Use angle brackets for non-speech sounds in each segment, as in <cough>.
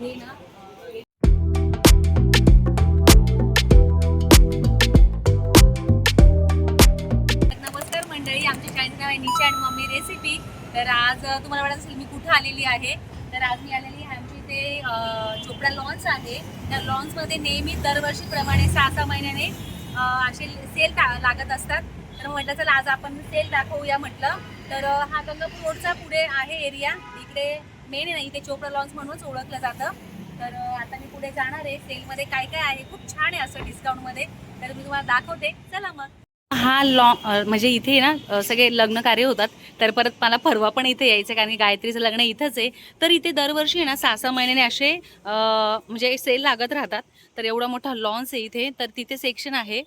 ना नमस्कार मंडळी आमच्या चॅनल आहे निशा अँड मम्मी रेसिपी तर आज तुम्हाला वाटत असेल मी कुठं आलेली आहे. तर आज मी आलेली आहे आमची इथे चोपडा लॉन्स आहे. त्या लॉन्समध्ये नेहमी दरवर्षीप्रमाणे सहा सहा महिन्याने असे सेल लागत असतात. तर म्हटलं चला आज आपण सेल दाखवूया म्हटलं. तर हा गंगापूर रोडचा पुढे आहे एरिया इकडे मेन आहे ना इथे चोपडा लॉन्स म्हणूनच ओळखलं जातं. तर आता मी पुढे जाणार आहे. सेलमध्ये काय काय आहे? खूप छान आहे असं डिस्काउंटमध्ये. तर मी तुम्हाला दाखवते. चला मग. हा लॉ म्हणजे इथे ना सगळे लग्न कार्य होतात. तर परत मला परवा पण इथे यायचं कारण की गायत्रीचं लग्न इथंच आहे. तर इथे दरवर्षी आहे ना सहा सहा महिन्याने असे म्हणजे सेल लागत राहतात. तर एवढा मोठा लॉन्स आहे इथे. तर तिथे सेक्शन आहे.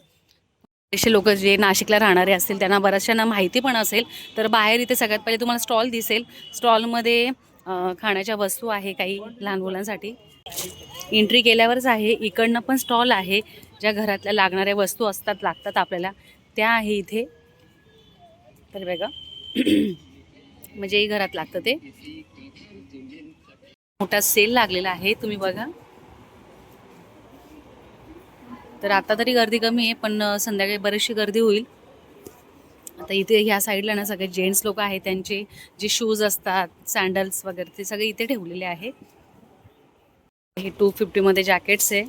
असे लोक जे नाशिकला राहणारे असतील त्यांना बऱ्याचशांना माहिती पण असेल. तर बाहेर इथे सगळ्यात पहिले तुम्हाला स्टॉल दिसेल. स्टॉलमध्ये खाण्याच्या वस्तू आहे काही लहान मुलांसाठी. एंट्री केल्यावरच आहे. इकडनं पण स्टॉल आहे. ज्या घरातल्या लागणाऱ्या वस्तू असतात लागतात आपल्याला त्या आहे इथे. तर बघा. <clears throat> म्हणजे घरात लागतं ते. मोठा सेल लागलेला आहे. तुम्ही बघा. तर आता तरी गर्दी कमी आहे पण संध्याकाळी बरीचशी गर्दी होईल. आता इथे ह्या साईडला ना सगळे जेंट्स लोक आहेत त्यांचे जे शूज असतात सँडल्स वगैरे ते सगळे इथे ठेवलेले आहे हे टू फिफ्टीमध्ये जॅकेट्स आहे.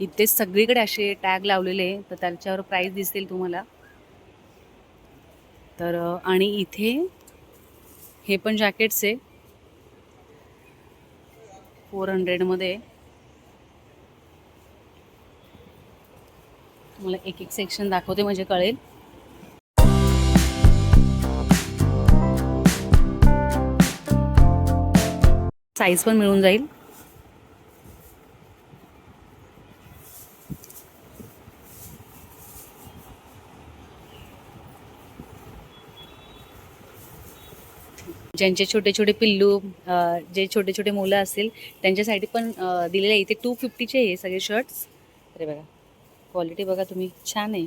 इथे सगळीकडे असे टॅग लावलेले आहे तर त्याच्यावर प्राईस दिसतील तुम्हाला. तर आणि इथे हे पण जॅकेट्स आहे. फोर हंड्रेडमध्ये तुम्हाला एक एक सेक्शन दाखवते म्हणजे कळेल. साईज पण मिळून जाईल. ज्यांचे छोटे छोटे पिल्लू जे छोटे छोटे मुलं असतील त्यांच्यासाठी पण दिलेले इथे टू फिफ्टीचे हे सगळे शर्ट्स अरे बघा. क्वालिटी बघा तुम्ही छान आहे.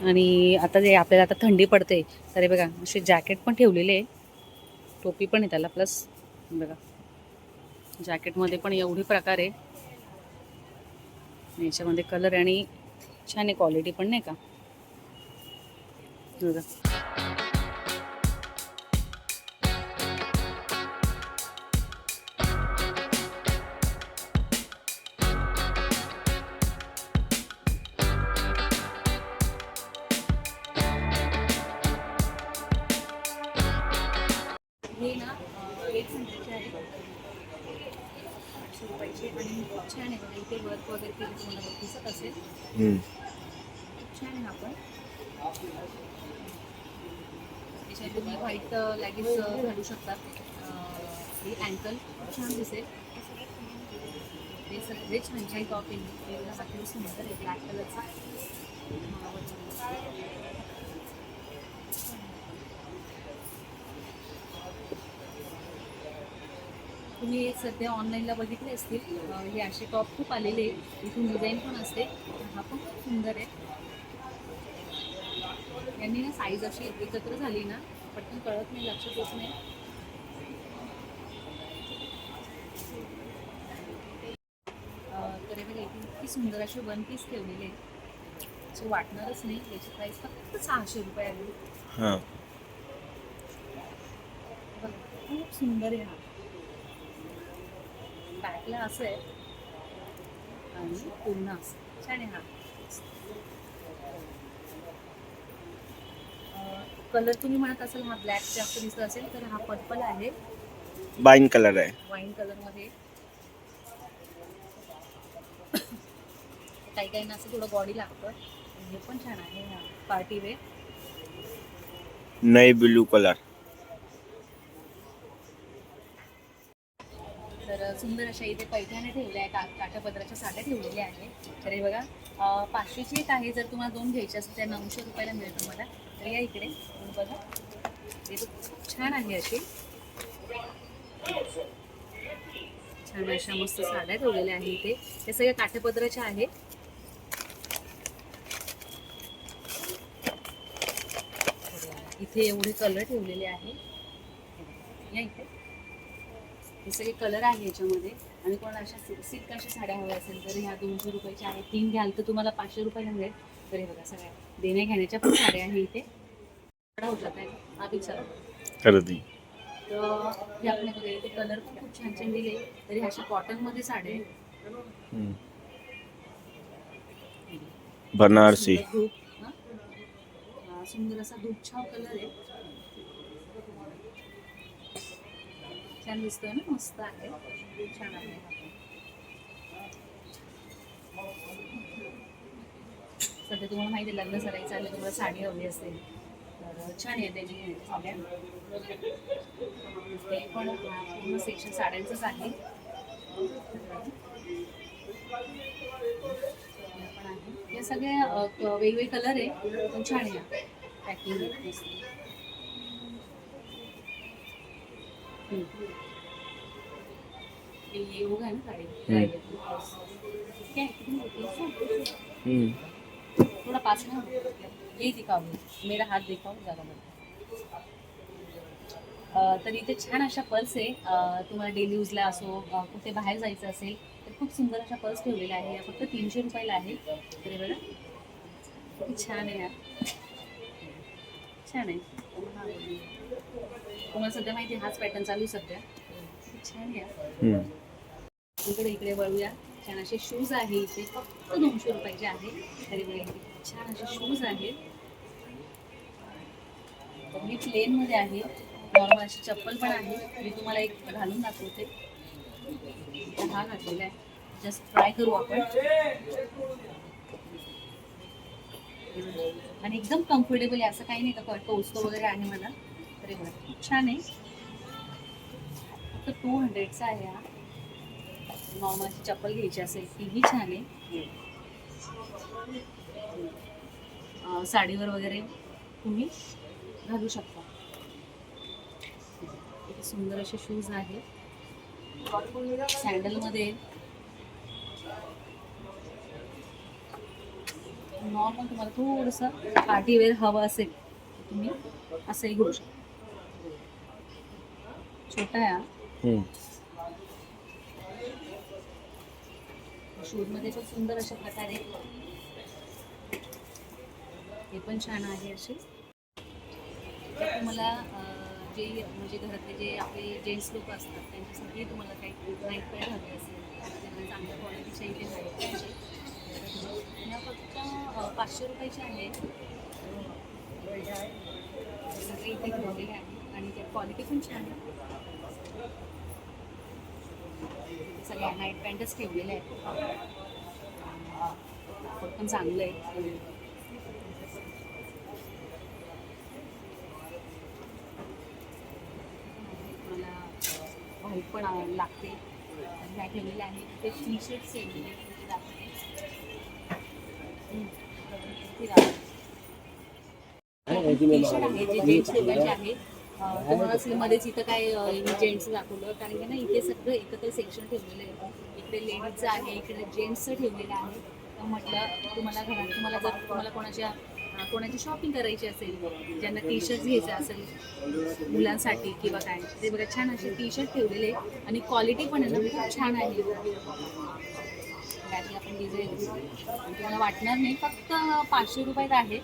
आणि आता जे आपल्याला आता थंडी पडते तरी बघा असे जॅकेट पण ठेवलेले आहे. टोपी पण आहे त्याला प्लस बघा जॅकेटमध्ये पण एवढी प्रकार आहे. याच्यामध्ये कलर आणि छान आहे क्वालिटी पण नाही का? बघा. आठशे रुपयाचे आणि खूप छान आहे. बघा इथे वर्क वगैरे केलं तुम्हाला बघ दिसत असेल. खूप छान आहे हा पण त्याच्यात तुम्ही व्हाईट लॅगिन्स घालू शकता. ही अँकल खूप छान दिसेल. हे सगळे छान छान टॉप हा किती सुंदर आहे ब्लॅक कलरचा तुम्ही सध्या ऑनलाईनला बघितले असतील. हे असे टॉप खूप आलेले आहेत. इथून डिझाईन पण असते. हा पण खूप सुंदर आहे. यांनी ना साईज अशी एकत्र झाली ना पटकन कळत नाही लक्षात येत नाही. तर हे बघा इथे इतकी सुंदर असे वन पीस ठेवलेले आहेत. असं वाटणारच नाही. याची प्राईस फक्त सहाशे रुपये बघा, खूप सुंदर आहे हा. बॅकला असं आहे. आणि पूर्ण असं. छान आहे हा. कलर तुम्ही म्हणत असाल हा ब्लॅक जास्त दिसत असेल तर हा पर्पल आहे. बाईन कलर आहे. वाईन कलरमध्ये काही काहींना असं थोडं बॉडी लागतं. हे पण छान आहे हा पार्टी वेअर नई ब्लू कलर तर सुंदर अशा इथे पैठण्या ठेवल्या आहेत का काठापदराच्या साड्या ठेवलेल्या आहेत. तर हे बघा पाचशेची एक आहे जर तुम्हाला दोन घ्यायचे असतील त्या नऊशे रुपयाला मिळेल तुम्हाला. तर या इकडे तुम्ही बघा. हे खूप छान आहे अशी. छान अशा मस्त साड्या ठेवलेल्या आहे इथे. हे सगळ्या काठापदराच्या आहेत. इथे एवढे कलर ठेवलेले आहे या इथे. हे सगळे कलर आहे याच्यामध्ये. आणि कोणाला अशा सिल्क अशा साड्या हव्या असेल तर ह्या दोनशे रुपयाच्या आहेत. तीन घ्याल तर तुम्हाला पाचशे रुपयाला मिळेल तर हे बघा सगळ्या देण्या घेण्याच्या पण साड्या आहे इथे. खरेदी. तर हे कलर पण खूप छान छान दिले. तरी अशा कॉटनमध्ये साड्या आहेत. बनारसी. सुंदर असा धूपछाव कलर आहे. छान दिसतोय ना मस्त आहे. छान आहे. सध्या तुम्हाला माहिती आहे लग्न सराई चाललं तुम्हाला साडी हवी असेल तर छान आहे त्याची साड्या ते पण पूर्ण सेक्शन साड्यांचंच आहे. हे सगळे वेगवेगळे कलर आहे पण छान आहे. पॅकिंग मस्त हम्म. हे ये होगा ना साड़ी क्या कितनी होती है? थोड़ा पास में ये दिखाओ मेरा हात दिखाओ जरा मला तर इथे छान अशा पर्स आहे तुम्हाला डेली यूजला असो कुठे बाहेर जायचं असेल तर खूप सुंदर अशा पर्स ठेवलेल्या आहे या फक्त तीनशे रुपयाला आहे तरी बघा किती छान आहे यार छान आहे तुम्हाला सध्या माहिती हाच पॅटर्न चालू सध्या. छान हम्म. इकडे इकडे वळूया. छान असे शूज आहे इथे. फक्त दोनशे रुपयाचे आहे तरी बघा इथे छान असे शूज आहेत. मी प्लेन मध्ये आहे नॉर्मल अशी चप्पल पण आहे. मी तुम्हाला एक घालून दाखवते. हा घातलेला आहे. जस्ट ट्राय करू आपण. आणि एकदम कम्फर्टेबल आहे. असं काही नाही का टोचतो वगैरे आहे मला. तरी बघा खूप छान आहे. फक्त टू हंड्रेडचा आहे हा. नॉर्मल चप्पल घ्यायची असेल तीही छान आहे. साडीवर वगैरे तुम्ही घालू शकता. सुंदर असे शूज आहेत. सँडलमध्ये नॉर्मल तुम्हाला थोडंसं पार्टीवेअर हवं असेल तुम्ही असंही घेऊ शकता. छोटा आहे हा. हम्म. शूजमध्ये पण सुंदर अशा प्रकारे हे पण छान आहे असे तुम्हाला जे म्हणजे घरातले जे आपले जेंट्स लोक असतात त्यांच्यासाठी तुम्हाला काही नाईट पॅड हवे असेल त्यांना चांगल्या क्वालिटीच्या इथे नाईट पॅड ह्या फक्त पाचशे रुपयाचे आहेत सगळे इथे ठेवलेले आहे आणि त्या क्वालिटी पण छान आहे. सगळ्या नाईट पॅन्टच ठेवलेल्या आहेत. पण चांगलं आहे. मला व्हाईट पण लागते. आणि ह्या ठेवलेल्या आहे? ते टी शर्ट ठेवलेले. टी शर्ट आहे जे जेंट्स लोकांचे आहे अं, तुम्हाला असेल मध्येच इथं काय जेंट्स दाखवलं. कारण की ना इथे सगळं एकत्र सेक्शन ठेवलेलं आहे. इकडे लेडीजचं आहे इकडे जेंट्सचं ठेवलेलं आहे. तर म्हटलं तुम्हाला घरात तुम्हाला जर तुम्हाला कोणाच्या कोणाची शॉपिंग करायची असेल ज्यांना टी शर्ट घ्यायचं असेल मुलांसाठी किंवा काय ते बघा छान असे टी शर्ट ठेवलेले आणि क्वालिटी पण आहे ना खूप छान आहे. त्यातली आपण डिझाईन तुम्हाला वाटणार नाही फक्त पाचशे रुपयात आहे.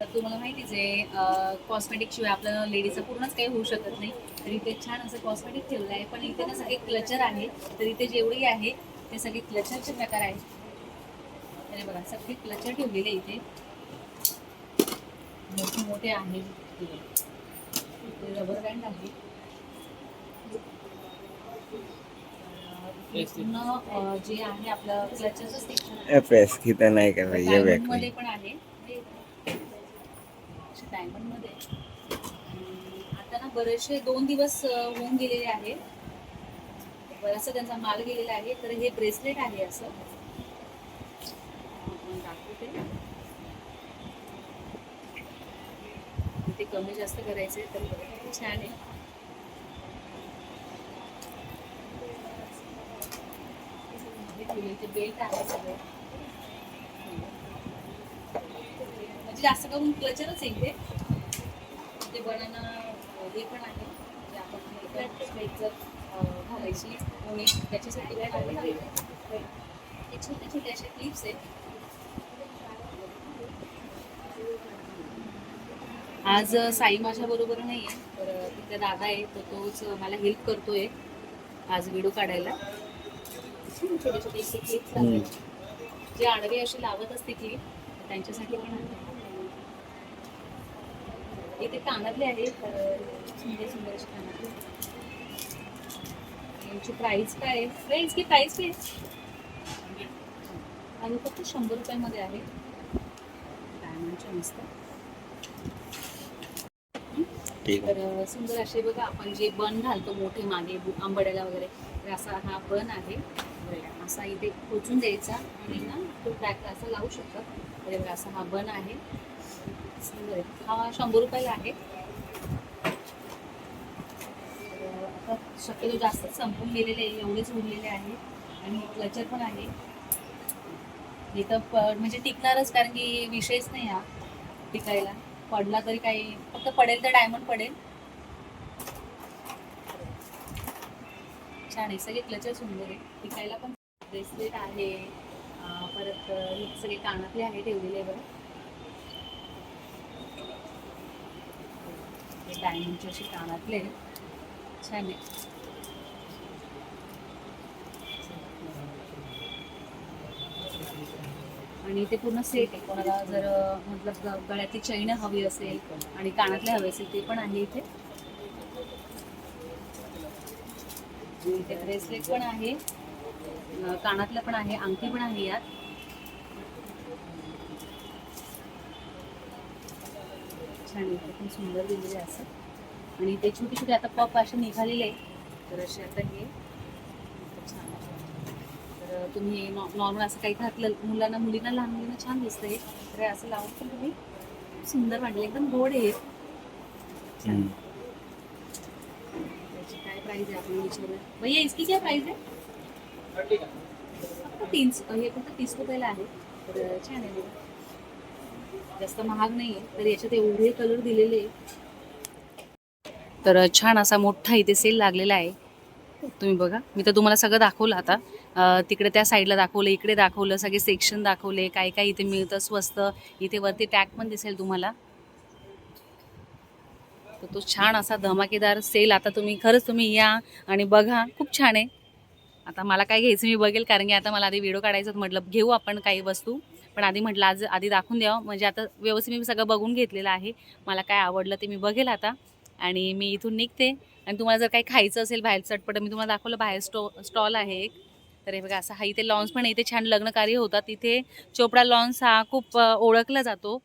तर तुम्हाला माहितीच आहे कॉस्मेटिक शिवाय आपलं लेडीचं पूर्णच काही होऊ शकत नाही. तर इथे छान असं कॉस्मेटिक ठेवलं आहे पण इथे ना सगळे क्लचर आहे. तर इथे जेवढी आहे ते सगळे क्लचरचे प्रकार आहेत. तरी बघा सगळे क्लचर ठेवलेले इथे. मोठे मोठे आहे रबर बँड आहे. पूर्ण जे आहे आपलं क्लचरचं सेक्शन एफ एस तिथं नाही का भाई ये डायमंडमध्ये बॅक पण आहे. डायमंडमध्ये आता ना बरेचसे दोन दिवस होऊन गेलेले आहे. बराचसा त्यांचा माल गेलेला आहे. तर हे ब्रेसलेट आहे असं. दाखवते. ते कमी जास्त करायचे तर छान आहे. बेल्ट आहे सगळं. म्हणजे जास्त करून क्लचरच आहे इथे. ते बनाना हे पण आहे. आपण जर अं, घालायची उणी त्याच्यासाठी काय लागेल छोटे छोटे असे क्लिप्स आहेत. आज साई माझ्या बरोबर नाही आहे तर अं, तिथला दादा आहे तर तोच मला हेल्प करतोय आज व्हिडिओ काढायला. छोटे छोटे क्लिप्स. जे आडवे असे लावत असते क्लिप त्यांच्यासाठी पण आहे. इथे कानातले आहेत तर सुंदर सुंदर असे कानातले. यांची प्राइस काय? आहे प्राइस की प्राइस काय आहे? आणि फक्त शंभर रुपयामध्ये आहे. डायमंडचे मस्त. आहे. तर सुंदर असे बघा आपण जे बन घालतो मोठे मागे आंबड्याला वगैरे तर असा हा बन आहे. असा इथे खोचून द्यायचा आणि ना तो बॅक असा लावू शकतात तर असा हा बन आहे आहे. हा शंभर रुपयाला आहे. आता शक्यतो जास्त संपून गेलेले आहे एवढेच उरलेले आहे. आणि क्लचर पण आहे. हे तर म्हणजे टिकणारच कारण की विषयच नाही हा टिकायला. पडला तरी काही फक्त पडेल तर डायमंड पडेल. छान आहे सगळे क्लचर सुंदर आहे. टिकायला पण ब्रेसलेट आहे. परत सगळे कानातले आहे ठेवलेले बघा डायमंडचे असे कानातले. छान आहे. आणि ते पूर्ण सेट आहे. कोणाला जर मतलब गळ्यातली चैन हवी असेल आणि कानातले हवे असेल ते पण आहे इथे. इथे ब्रेसलेट पण आहे. कानातलं पण आहे अंगठी पण आहे यात. छान आहे, इथे पण सुंदर दिलेले आहे असं. आणि ते छोटे छोटे आता पप असे निघालेले आहे तर असे आता हे छान आहे. तर तुम्ही नॉर्मल असं काही घातलं मुलांना मुलींना लहान मुलींना छान दिसतंय. तर हे असं लावून पण तुम्ही सुंदर वाटलं. एकदम गोड आहे हम्म. त्याची काय प्राइस आहे आपण विचारूया. भैया इसकी क्या प्राइस है फक्त तीन हे फक्त तीस रुपयाला आहे. तर छान आहे. जास्त महाग नाही आहे तर याच्यात एवढे कलर दिलेले तर छान असा मोठा इथे सेल लागलेला आहे. तुम्ही बघा मी तर तुम्हाला सगळं दाखवलं आता. तिकडे त्या साईडला दाखवलं इकडे दाखवलं सगळे सेक्शन दाखवले काय काय इथे मिळतं स्वस्त. इथे वरती टॅग पण दिसेल तुम्हाला. तर तो छान असा धमाकेदार सेल आता तुम्ही खरंच तुम्ही या आणि बघा खूप छान आहे. आता मला काय घ्यायचं मी बघेल कारण की आता मला आधी व्हिडिओ काढायचं म्हटलं घेऊ आपण काही वस्तू. पण आधी म्हटलं आज आधी दाखवून द्यावं. म्हणजे आता व्यवस्थित मी सगळं बघून घेतलेलं आहे. मला काय आवडलं ते मी बघेल आता. आणि मी इथून निघते. आणि तुम्हाला जर काही खायचं असेल बाहेर चटपट मी तुम्हाला दाखवलं बाहेर स्टॉ स्टॉल आहे एक. तर हे बघा असं हा इथे लॉन्स पण इथे छान लग्नकार्य होतात. इथे चोपडा लॉन्स हा खूप ओळखला जातो.